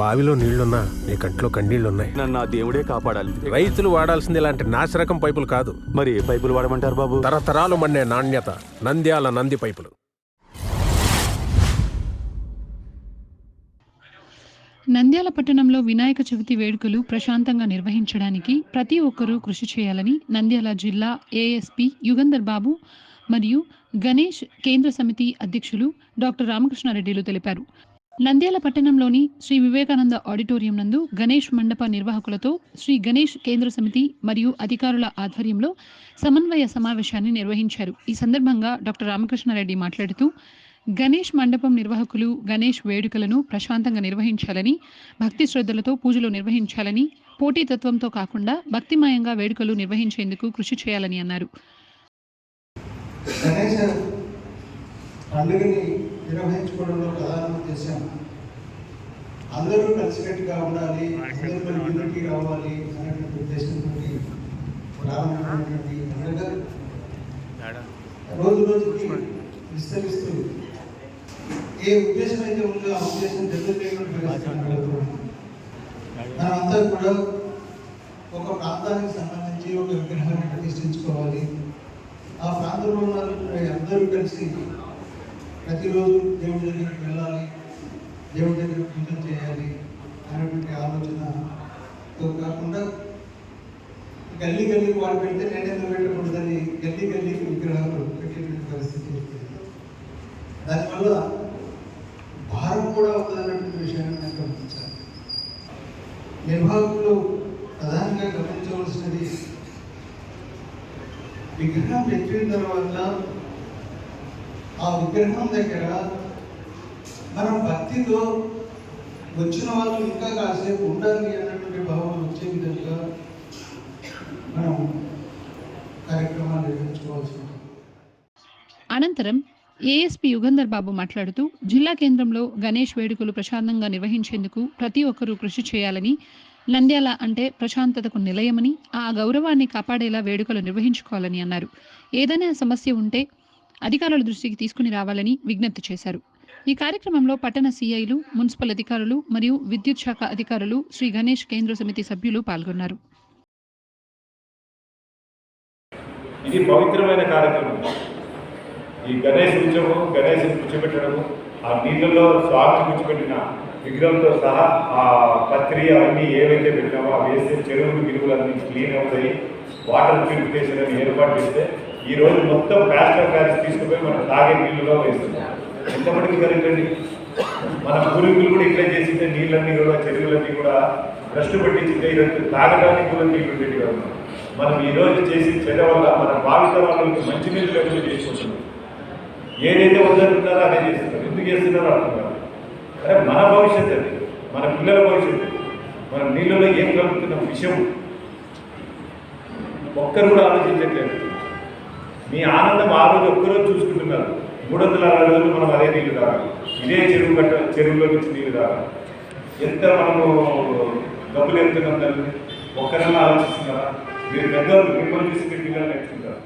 బావిలో నీళ్ళున్నా నీ కంట్లో కన్నీళ్ళున్నాయి. నన్ను ఆ దేవుడే కాపాడాలి. రైతులు వాడాల్సింది ఇలాంటి నాసిరకం పైపులు కాదు. మరి ఏ పైపులు వాడమంటారు బాబు? తరతరాలు మండే నాణ్యత నంద్యాల నంది పైపులు. నంద్యాల పట్టణంలో వినాయక చవితి వేడుకలు ప్రశాంతంగా నిర్వహించడానికి ప్రతి ఒక్కరూ కృషి చేయాలని నంద్యాల జిల్లా ఏఎస్పీ యుగంధర్ బాబు మరియు గణేష్ కేంద్ర సమితి అధ్యక్షులు డాక్టర్ రామకృష్ణారెడ్డిలు తెలిపారు. నంద్యాల పట్టణంలోని శ్రీ వివేకానంద ఆడిటోరియం నందు గణేష్ మండప నిర్వాహకులతో శ్రీ గణేష్ కేంద్ర సమితి మరియు అధికారుల ఆధ్వర్యంలో సమన్వయ సమావేశాన్ని నిర్వహించారు. ఈ సందర్భంగా డాక్టర్ రామకృష్ణారెడ్డి మాట్లాడుతూ గణేష్ మండపం నిర్వాహకులు గణేష్ వేడుకలను ప్రశాంతంగా నిర్వహించాలని భక్తి శ్రద్ధలతో పూజలు నిర్వహించాలని పోటీతత్వంతో కాకుండా భక్తిమయంగా వేడుకలు నిర్వహించేందుకు కృషి చేయాలని అన్నారు. పండుగని నిర్వహించుకోవడంలో ప్రధాన ఉద్దేశం అందరూ కలిసికట్టుగా ఉండాలి అందరూ యూనిటీ రావాలి అనేటువంటి ఉద్దేశంతో ప్రారంభమైనటువంటి రోజు రోజుకి విస్తరిస్తూ ఏ ఉద్దేశం అయితే ఉందో ఆ ఉద్దేశం దెబ్బతినేటువంటి మనమంతా కూడా ఒక ప్రాంతానికి సంబంధించి ఒక విగ్రహాన్ని ప్రతిష్ఠించుకోవాలి. ఆ ప్రాంతంలో ఉన్న అందరూ కలిసి ప్రతిరోజు దేవుడి దగ్గరికి వెళ్ళాలి దేవుడి దగ్గర పూజలు చేయాలి అనేటువంటి ఆలోచనతో కాకుండా గల్లీ గల్లీ వాడు పెడితే నేను ఎందుకు పెట్టకూడదని గల్లీ గల్లీ విగ్రహాలు పెట్టేటువంటి పరిస్థితి దానివల్ల భారం కూడా ఉందన్నటువంటి విషయాన్ని నేను గమనించాను నిర్వాహకులు ప్రధానంగా గమనించవలసినది విగ్రహం పెట్టిన తర్వాత ఆ విగ్రహం దగ్గర మనం భక్తితో వచ్చిన వాళ్ళు ఇంకా కాసేపు ఉండాలి అన్నటువంటి భావన వచ్చే విధంగా మనం కార్యక్రమాలు నిర్వహించుకోవాల్సి ఉంటుంది. అనంతరం ఏఎస్పీ యుగంధర్ బాబు మాట్లాడుతూ జిల్లా కేంద్రంలో గణేష్ వేడుకలు ప్రశాంతంగా నిర్వహించేందుకు ప్రతి ఒక్కరూ కృషి చేయాలని నంద్యాల అంటే ప్రశాంతతకు నిలయమని ఆ గౌరవాన్ని కాపాడేలా వేడుకలు నిర్వహించుకోవాలని అన్నారు. ఏదైనా సమస్య ఉంటే అధికారుల దృష్టికి తీసుకుని రావాలని విజ్ఞప్తి చేశారు. ఈ కార్యక్రమంలో పట్టణ సీఐలు మున్సిపల్ అధికారులు మరియు విద్యుత్ శాఖ అధికారులు శ్రీ గణేష్ కేంద్ర సమితి సభ్యులు పాల్గొన్నారు. ఇది పవిత్రమైన కార్యక్రమం. ఈ గణేష్ ఉత్సవం గణేష్ కూర్చోబెట్టడము ఆ నీళ్ళలో స్వామి కూర్చోబెట్టిన విగ్రహంతో సహా ఆ ప్రక్రియ అన్నీ ఏవైతే పెట్టినామో ఆ వేసే చెరువులు గిరువులు అన్నీ క్లీన్ అవుతాయి. వాటర్ ప్యూరిఫికేషన్ అని ఏర్పాటు చేస్తే ఈ రోజు మొత్తం ప్లాస్టర్ ప్యారిస్ తీసుకుపోయి మనం తాగే నీళ్ళలో వేస్తున్నాం. ఎంతమందికి కరెక్టండి మన పూర్వీకులు కూడా ఇట్లా చేసింటే నీళ్ళన్నీ కూడా చెరువులన్నీ కూడా భ్రష్టు పట్టించింటే ఈరోజు తాగడానికి కూడా నీళ్ళు ఉండేవి కాదు. మనం ఈ రోజు చేసి చెడ్డ వల్ల మన భావితరాలకు మంచి నీళ్ళు లేకుండా చేసుకుంటున్నాం ఏదైతే వద్దనుకున్నారో అదే చేస్తున్నారు. ఎందుకు చేస్తున్నారో అర్థం కాదు. అరే మన భవిష్యత్తు అది. మన పిల్లల భవిష్యత్తు. మనం నీళ్ళలో ఏం కలుపుతున్నాం? విషయం ఒక్కరు కూడా ఆలోచించట్లేదు. మీ ఆనందం ఆ రోజు ఒక్కరోజు చూసుకుంటున్నారు. మూడు వందల అరవై రోజులు మనం అదే నీళ్ళు తాగాలి. ఇదే చెరువు కట్ట చెరువులో నుంచి నీళ్ళు తాగాలి. ఎంత మనము డబ్బులు ఎంత దాన్ని ఒక్కరన్నా ఆలోచిస్తున్నారా? మీరు పెద్దవాళ్ళు మిమ్మల్ని చూసి పిల్లలు నేర్చుకుంటారు?